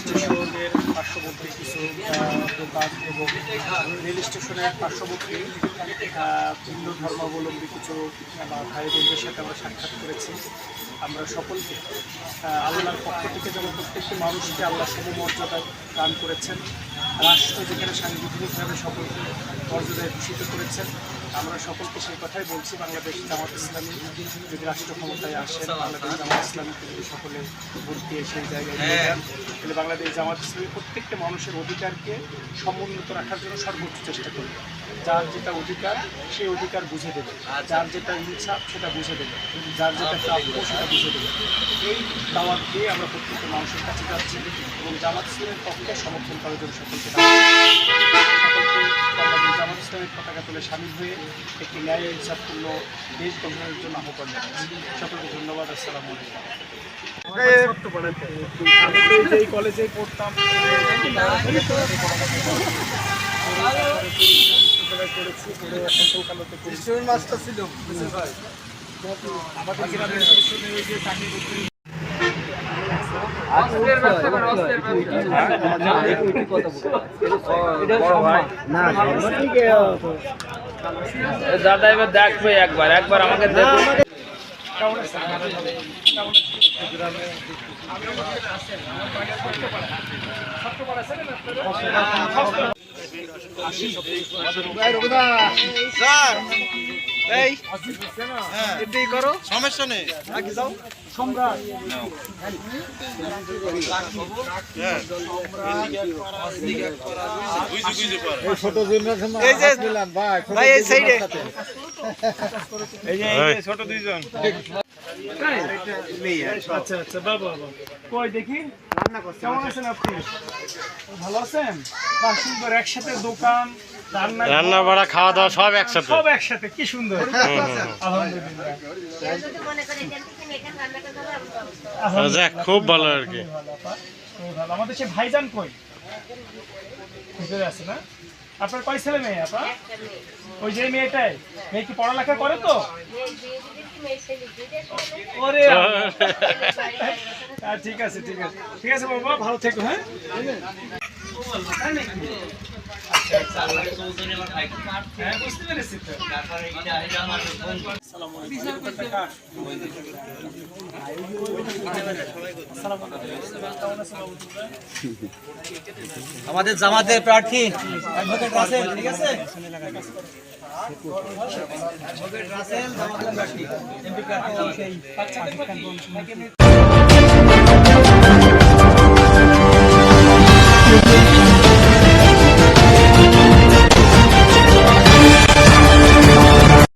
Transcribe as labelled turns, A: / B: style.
A: স্টেশনের পার্শ্ববর্তী কিছু দোকান এবং রেল স্টেশনের পার্শ্ববর্তী হিন্দু ধর্মাবলম্বী কিছু ভাই বোনদের সাথে আমরা সাক্ষাৎ করেছি। আমরা সকলকে আল্লাহর পক্ষ থেকে যেমন প্রত্যেকটি মানুষকে আল্লাহ সমমর্যাদা দান করেছেন। রাষ্ট্র যেখানে সাংবিধানিকভাবে সকলকে মর্যাদায় ভূষিত করেছেন আমরা সকলকে সেই কথাই বলছি, বাংলাদেশ জামাত ইসলামী যদি রাষ্ট্র ক্ষমতায় আসেন, বাংলাদেশ জামাত ইসলামীকে যদি সকলে ভোট দিয়ে সেই জায়গায় যান, তাহলে বাংলাদেশ জামাত ইসলামী প্রত্যেকটা মানুষের অধিকারকে সমুন্নত রাখার জন্য সর্বোচ্চ চেষ্টা করবে। যার যেটা অধিকার, সেই অধিকার বুঝে দেবে। যার যেটা ইচ্ছা সেটা বুঝে দেবে। যার যেটা প্রাপ্য, সেটা বুঝে দেবে। এই দাওয়াত দিয়ে আমরা প্রত্যেকটা মানুষের কাছে যাচ্ছি এবং জামাত ইসলামের পক্ষে সমর্থন করার জন্য সকলকে বাংলাদেশ জামাত ইসলামের পতাকা তুলে সামিল হয়ে একটি ন্যায় ইনসাফপূর্ণ দেশ গঠনের জন্য আহ্বান জানাচ্ছি সকলকে ধন্যবাদ আসসালামু এই কলেজে পড়তাম করেছি পড়ে এখন কলকাতাতে করেছি
B: মাস্টার ছিল
A: আমাদের গ্রামের যে চাকরি
C: দাদা এবার দেখবে একবার একবার আমাকে
B: স্যার। এই হ্যাঁ। এটাই করো। সমস্যা নেই। আগে যাও
A: সম্রাট।
B: এই যে ভাই এই সাইডে।
A: আচ্ছা আচ্ছা বাবা বাবা কই দেখি? কেমন আছেন আপনি? ভালো আছেন? সুন্দর একসাথে দোকান। রান্না
D: বাড়া খাওয়া দাওয়া সব একসাথে।
A: সব একসাথে কি সুন্দর।
E: মনে আমি পাবো।
A: আলহামদুলিল্লাহ।
D: যাক খুব ভালো আর কি।
A: আমাদের সে ভাইজান কই? ভিতরে আছে না? আপনার কয় ছেলে মেয়ে আপা? ওই যে মেয়েটাই। মেয়ে কি পড়ালেখা করে তো। ওরে আচ্ছা, ঠিক আছে ঠিক আছে। ঠিক আছে বাবা ভালো থেকো হ্যাঁ?
B: আমাদের জামাতের প্রার্থী ঠিক আছে?